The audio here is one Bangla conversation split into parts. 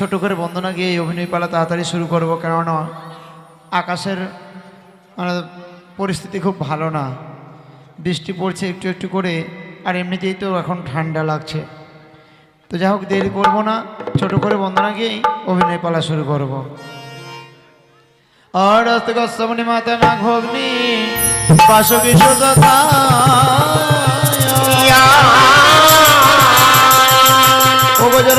ছোট করে বন্দনা গিয়ে এই অভিনয় পালা তাড়াতাড়ি শুরু করব, কেননা আকাশের মানে পরিস্থিতি খুব ভালো না। বৃষ্টি পড়ছে একটু একটু করে, আর এমনিতেই তো এখন ঠান্ডা লাগছে। তো যাই হোক, দেরি করব না, ছোট করে বন্দনা গিয়েই অভিনয় পালা শুরু করব। আর মাতা না ভগ্নি বাসকি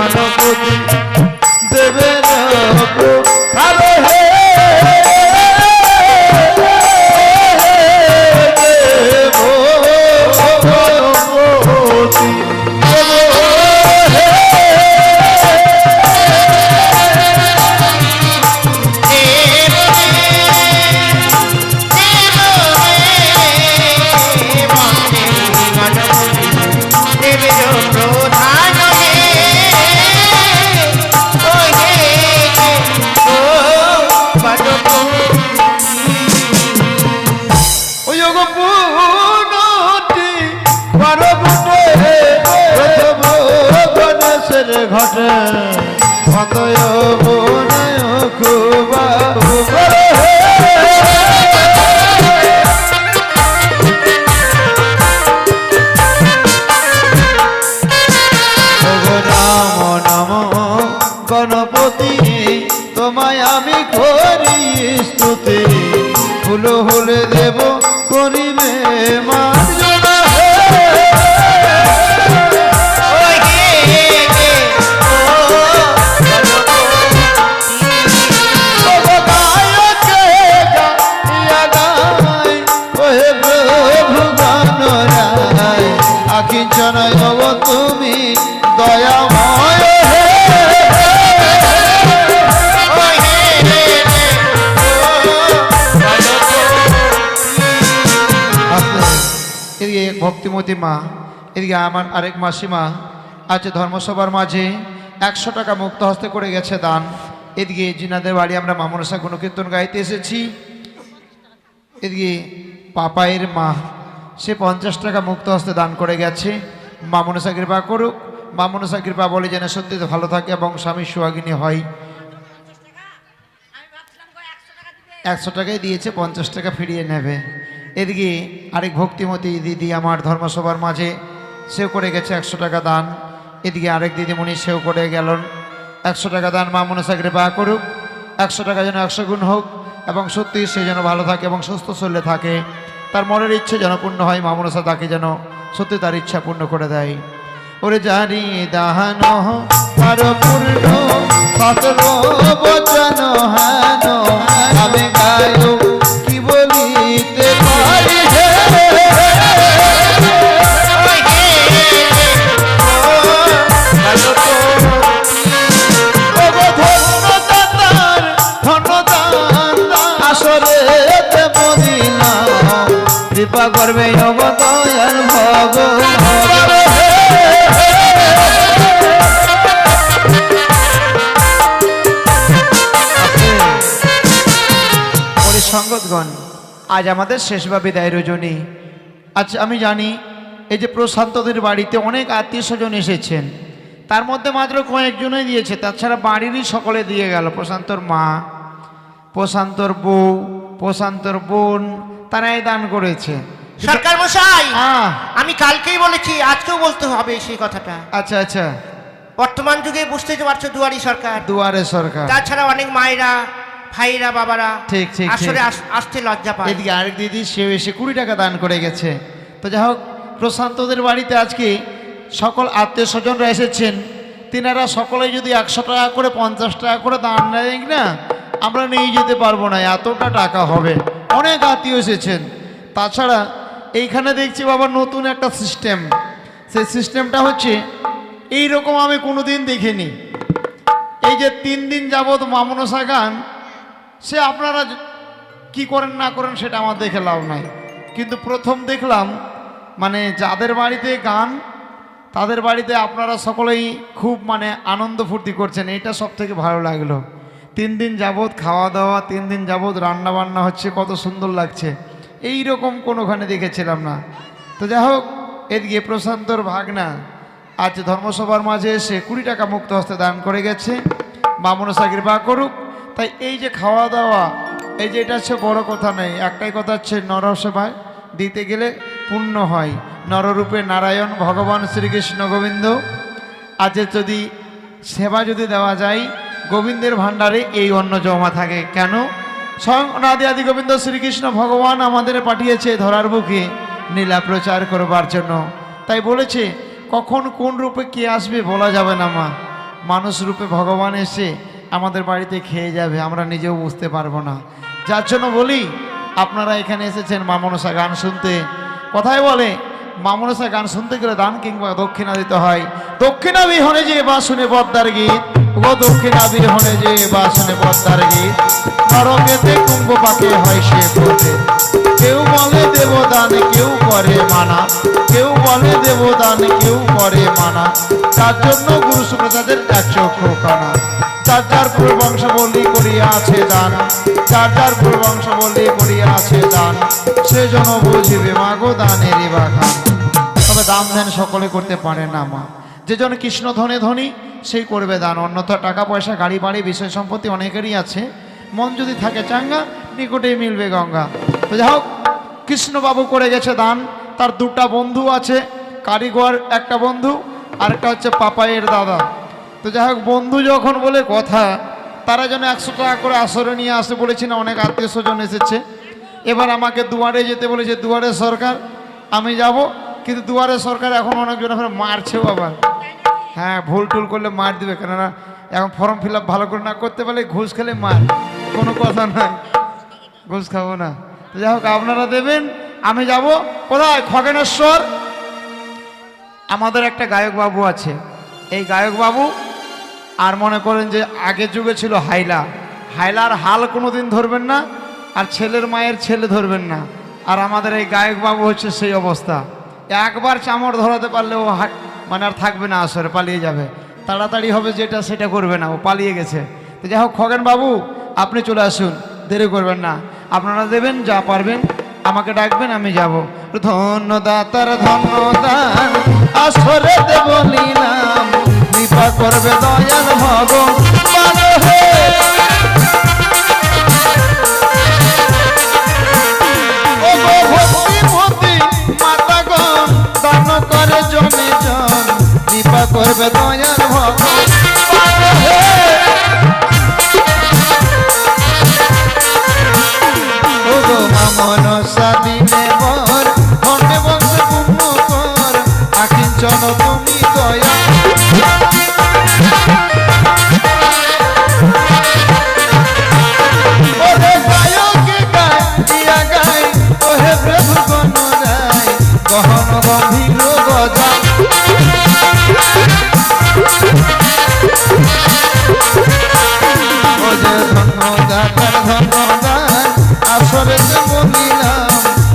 গণপতি খুবা রাম মা এদিকে আমার আরেক মাসিমা আজ ধর্মসভার মাঝে একশো টাকা মুক্ত হস্তে করে গেছে দান। এদিকে জিনাদের বাড়ি আমরা মামনসা গুণকীর্তন গাইতে এসেছি। এদিকে পাপায়ের মা সে পঞ্চাশ টাকা মুক্ত হস্তে দান করে গেছে। মামনসা কৃপা করুক মামনসা কৃপা বলে যেন সত্যি ভালো থাকে এবং স্বামী সুহাগিনী হয়। একশো টাকাই দিয়েছে পঞ্চাশ টাকা ফিরিয়ে নেবে। এদিকে আরেক ভক্তিমতী দিদি আমার ধর্মসভার মাঝে সেও করে গেছে একশো টাকা দান। এদিকে আরেক দিদিমণি সেও করে গেলেন একশো টাকা দান। মা মনসা কৃপা করুক, একশো টাকা যেন একশো গুণ হোক এবং সত্যি সে যেন ভালো থাকে এবং সুস্থ শরীরে থাকে। তার মনের ইচ্ছে যেন পূর্ণ হয়, মা মনসা তাকে যেন সত্যি তার ইচ্ছা পূর্ণ করে দেয়। ওরে জানি দাহান পূর্ণ কৃপা করবে ভগবান সঙ্গতগণ আজ আমাদের শেষ বা বিদায় রজনী। আচ্ছা আমি জানি, এই যে প্রশান্তদের বাড়িতে অনেক আত্মীয় স্বজন এসেছেন। তার মধ্যে মাত্র কয়েকজনই দিয়েছে, তাছাড়া বাড়িরই সকলে দিয়ে গেল। প্রশান্তর মা, প্রশান্তর বউ, প্রশান্তর বোন তারাই দান করেছে। সরকার মশাই হ্যাঁ। আমি কালকেই বলেছি আজকেও বলতে হবে সেই কথাটা। আচ্ছা আচ্ছা। বর্তমান যুগে বুঝতেই তো পারছ দুয়ারি সরকার। দুয়ারে সরকার। তাছাড়া অনেক মায়েরা ভাইরা বাবারা ঠিক, ঠিক, আসলে আস- আসতে লজ্জা পায়। এদিকে আরেক দিদি সেও এসে কুড়ি টাকা দান করে গেছে। তো যাই হোক প্রশান্তদের বাড়িতে আজকে সকল আত্মীয় স্বজনরা এসেছেন। তিনারা সকলে যদি একশো টাকা করে পঞ্চাশ টাকা করে দান নেয় না আমরা নিয়ে যেতে পারব না এতটা টাকা হবে। অনেক আত্মীয় এসেছেন। তাছাড়া এইখানে দেখছি বাবা নতুন একটা সিস্টেম সেই সিস্টেমটা হচ্ছে এই রকম আমি কোনো দিন দেখিনি। এই যে তিন দিন যাবৎ মামনসা গান, সে আপনারা কি করেন না করেন সেটা আমার দেখে লাভ নাই। কিন্তু প্রথম দেখলাম মানে যাদের বাড়িতে গান, তাদের বাড়িতে আপনারা সকলেই খুব মানে আনন্দ ফুর্তি করছেন এটা সব থেকে ভালো লাগল। তিন দিন যাবৎ খাওয়া দাওয়া, তিন দিন যাবৎ রান্না বান্না হচ্ছে, কত সুন্দর লাগছে। এই রকম কোনোখানে দেখেছিলাম না। তো যাই হোক, এদিকে প্রশান্তর ভাগনা আজ ধর্মসভার মাঝে এসে কুড়ি টাকা মুক্ত হস্তে দান করে গেছে। বামনসা কৃপা করুক। তাই এই যে খাওয়া দাওয়া, এই যে এটা হচ্ছে বড় কথা নেই একটাই কথা হচ্ছে নরসেবায় দিতে গেলে পুণ্য হয়। নররূপে নারায়ণ, ভগবান শ্রীকৃষ্ণ গোবিন্দ। আজ যদি সেবা যদি দেওয়া যায় গোবিন্দের ভাণ্ডারে এই অন্ন জমা থাকে। কেন? স্বয়ং অনাদি আদি গোবিন্দ শ্রীকৃষ্ণ ভগবান আমাদের পাঠিয়েছে ধরার বুকে, নীলা প্রচার করবার জন্য। তাই বলেছে, কখন কোন রূপে কে আসবে বলা যাবে না মা। মানুষ রূপে ভগবান এসে আমাদের বাড়িতে খেয়ে যাবে, আমরা নিজেও বুঝতে পারব না। যার জন্য বলি, আপনারা এখানে এসেছেন মামনসা গান শুনতে। কথায় বলে মামনসা গান শুনতে গেলে দান কিংবা দক্ষিণা দিতে হয়। দক্ষিণা বিহনে যে বা শুনে পদ্মার গীত। ও দক্ষিণা বিহনে যে বা শুনে পদ্মার গীত। নরকেতে কুম্ভ পাকে হয় সে পথে। কেউ বলে দেবদান, কেউ করে মানা। কেউ বলে দেবদান, কেউ করে মানা। তার জন্য গুরু সুপ্রসাদের এক চক্ষু কানা। যার যার পূর্ববংশ বলি করিয়া আছে দান। যার যার পূর্ববংশ বলি করিয়া আছে দান সেজন্য বুঝিবে, মাগো দানেরই বাখান তবে দাম ধ্যান সকলে করতে পারে না মা। যে জন কৃষ্ণ ধনে ধনী, সেই করবে দান। অন্যথা টাকা, পয়সা, গাড়ি, বাড়ি বিষয় সম্পত্তি অনেকেরই আছে। মন যদি থাকে চাঙ্গা, নিকটেই মিলবে গঙ্গা। তো যাই হোক, কৃষ্ণবাবু করে গেছে দান। তার দুটা বন্ধু আছে, কারিগর একটা বন্ধু, আরেকটা হচ্ছে পাপাইয়ের দাদা। তো যাই হোক, বন্ধু যখন বলে কথা, তারা যেন একশো টাকা করে আসরে নিয়ে আসতে বলেছি না, অনেক আত্মীয় স্বজন এসেছে। এবার আমাকে দুয়ারে যেতে বলেছে, দুয়ারে সরকার, আমি যাব। কিন্তু দুয়ারে সরকার এখন অনেকজন মারছেও আবার হ্যাঁ ভুল টুল করলে মার দিবে, কেননা এখন ফর্ম ফিল ভালো করে না করতে পারলে ঘুষ খেলে মার। কোনো কথা নাই, ঘুষ খাব না। তো যাই হোক, আপনারা দেবেন, আমি যাব। কোথায়? খগেনেশ্বর। আমাদের একটা গায়ক বাবু আছে। এই গায়ক বাবু, আর মনে করেন যে আগের যুগে ছিল হাইলা। হাইলার হাল কোনো দিন ধরবেন না, আর ছেলের মায়ের ছেলে ধরবেন না। আর আমাদের এই গায়ক বাবু হচ্ছে সেই অবস্থা। একবার চামড় ধরাতে পারলে ও মানে আর থাকবে না, আসরে পালিয়ে যাবে। তাড়াতাড়ি হবে যেটা, সেটা করবে না, ও পালিয়ে গেছে। তো যাই হোক, খগেন বাবু, আপনি চলে আসুন, দেরি করবেন না। আপনারা দেবেন, যা পারবেন, আমাকে ডাকবেন, আমি যাব। ধন্য দাতার ধন্য দান আসরে দেব নিলাম। কৃপা করবে দয়াল ভগবান করবে দয়াল ভগবান মামন সাদিনে বর ধনে বংশ পুণ্য কর আকিঞ্চন তুমি দয়া। গহন গম্ভীর গজা ও যে ধন্যদাতার ধন্যদান আসরে যে বলিলাম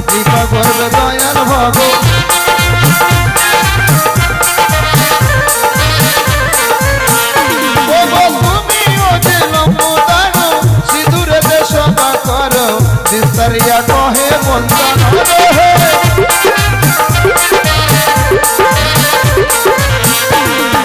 কৃপা করবে দয়াল ভগ ও গো তুমি ও যে লম্বদানো সিঁদুরে দেশবা করো বিস্তারিয়া কহে বন্দন হে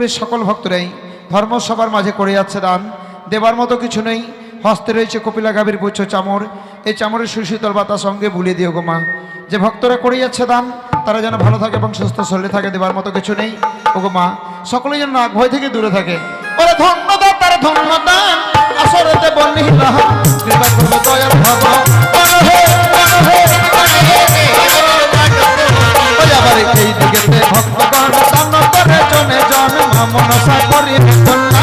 করে সকল ভক্তরাই। ধর্মসভার মাঝে করে যাচ্ছে দান। দেবার মতো কিছু নেই। হস্তে রয়েছে কপিলা গাভীর পুচ্ছ চামর। এই চামরের সুশীতল বাতার সঙ্গে বুলিয়ে দিও গো মা। যে ভক্তরা করে যাচ্ছে দান, তারা যেন ভালো থাকে এবং সুস্থ শরীরে থাকে, দেবার মতো কিছু নেই। ওগো মা সকলেই যেন নাক ভয় থেকে দূরে থাকে। ওরে ধন্যবাদ তার ধন্যবাদ আসরেতে বললি কৃপা করবে দয়ার দিকেতে ভক্তগণ। জন মা মনসা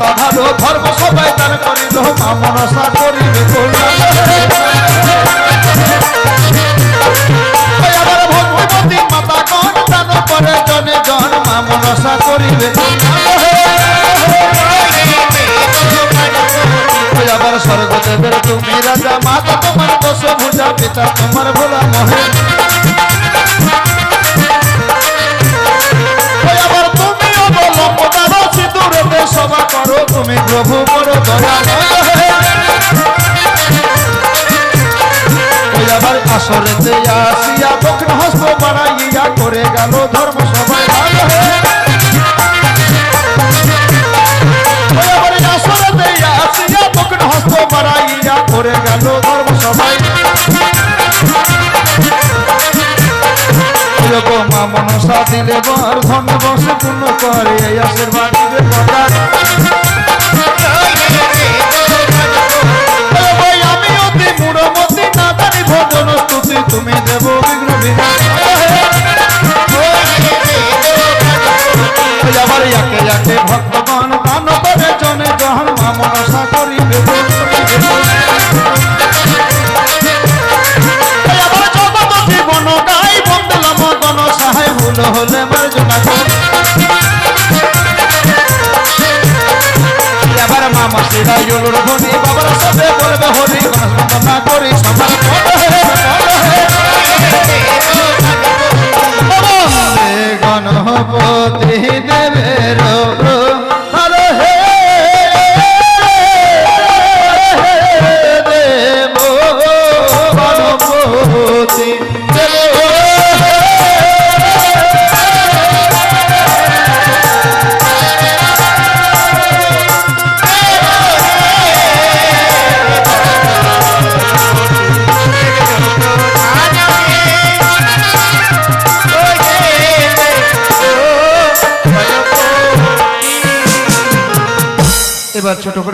ভালো ধর্ম সবাই তার করিল মা মনসা করিবে আবার ভগবতী মাতা গণ দান করে, জনে জন মা স্বর্গদেবের তুমি রাজা, মাতা তোমার দোষ ভুজা, পিতা তোমার ভোলা মহে। প্রভু বড় দয়া ওই আবার আসিয়া দক্ষিণ হস্ত বাড়াইয়া করে গেল ধর্ম সবাই করে মনসা দিলে বর ধন বর্ষ পূর্ণ করে আশীর্বাদ কথা তুমি দেব বিঘ্ন বিনাশ